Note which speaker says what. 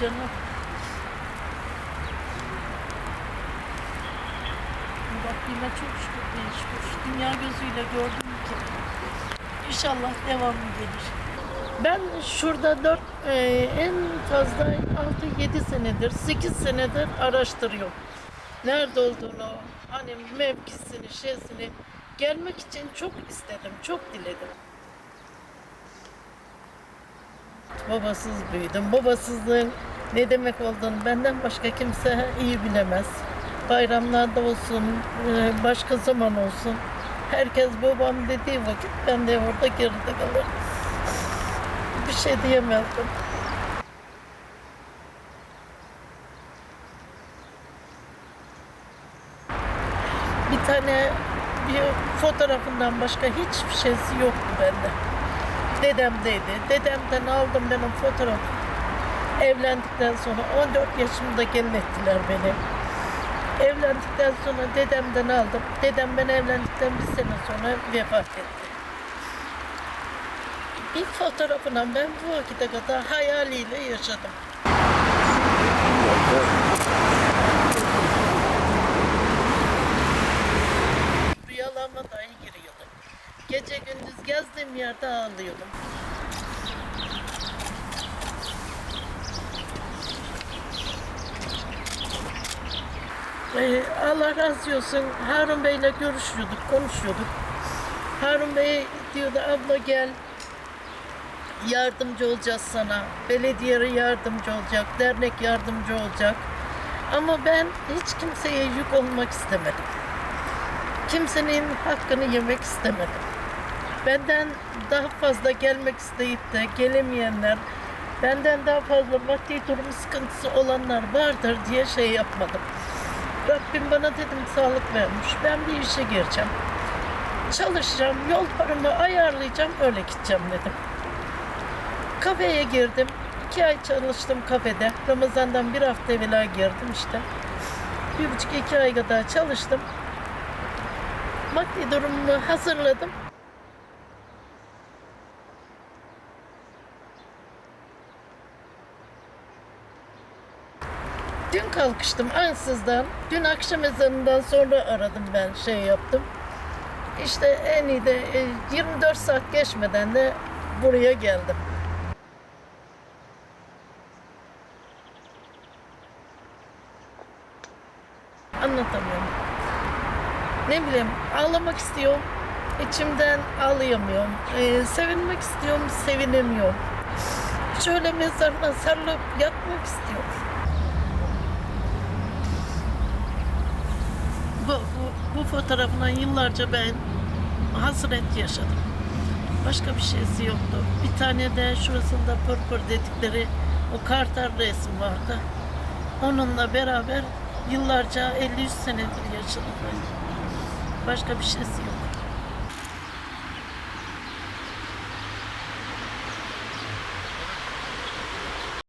Speaker 1: canım. Rabbime çok şükür bin şükür. Dünya gözüyle gördüm ki. İnşallah devamı gelir. Ben şurada 4 en fazla 6-7 senedir, 8 senedir araştırıyorum. Nerede olduğunu, hani mevkisini, şeysini gelmek için çok istedim, çok diledim. Babasız büyüdüm. Babasızlığın ne demek olduğunu benden başka kimse iyi bilemez. Bayramlarda olsun, e, başka zaman olsun. Herkes babam dediği vakit ben de orada geride kalırım. Bir şey diyemezdim. Bir tane bir fotoğrafından başka hiçbir şeysi yoktu bende. Dedemdeydi. Dedemden aldım ben o fotoğrafı. Evlendikten sonra 14 yaşımda gelin ettiler beni. Evlendikten sonra dedemden aldım. Dedem ben evlendikten bir sene sonra vefat etti. Bir fotoğrafına ben bu vakite kadar hayaliyle yaşadım. Rüyalarıma dahi giriyordum. Gece gündüz gezdiğim yerde ağlıyordum. Ee, Allah razı olsun Harun Bey'le görüşüyorduk, konuşuyorduk. Harun Bey diyordu abla gel yardımcı olacağız sana. Belediye yardımcı olacak, dernek yardımcı olacak. Ama ben hiç kimseye yük olmak istemedim. Kimsenin hakkını yemek istemedim. Benden daha fazla gelmek isteyip de gelemeyenler, benden daha fazla maddi durum sıkıntısı olanlar vardır diye şey yapmadım. Rabbim bana dedim sağlık vermiş. Ben bir işe gireceğim. Çalışacağım, yol paramı ayarlayacağım, öyle gideceğim dedim. Kafeye girdim. İki ay çalıştım kafede. Ramazan'dan bir hafta evvela girdim işte. Bir buçuk iki ay kadar çalıştım. Maddi durumumu hazırladım. Dün kalkıştım ansızdan. Dün akşam ezanından sonra aradım ben şey yaptım. İşte en iyi de e, 24 saat geçmeden de buraya geldim. Anlatamıyorum. Ne bileyim ağlamak istiyorum. içimden ağlayamıyorum. Ee, sevinmek istiyorum, sevinemiyorum. Şöyle mezarına sarılıp yatmak istiyorum. Bu, bu, bu fotoğrafına yıllarca ben hasret yaşadım. Başka bir şeysi yoktu. Bir tane de şurasında pırpır dedikleri o kartal resim vardı. Onunla beraber yıllarca 50-100 senedir yaşadım ben. Başka bir şeysi yok.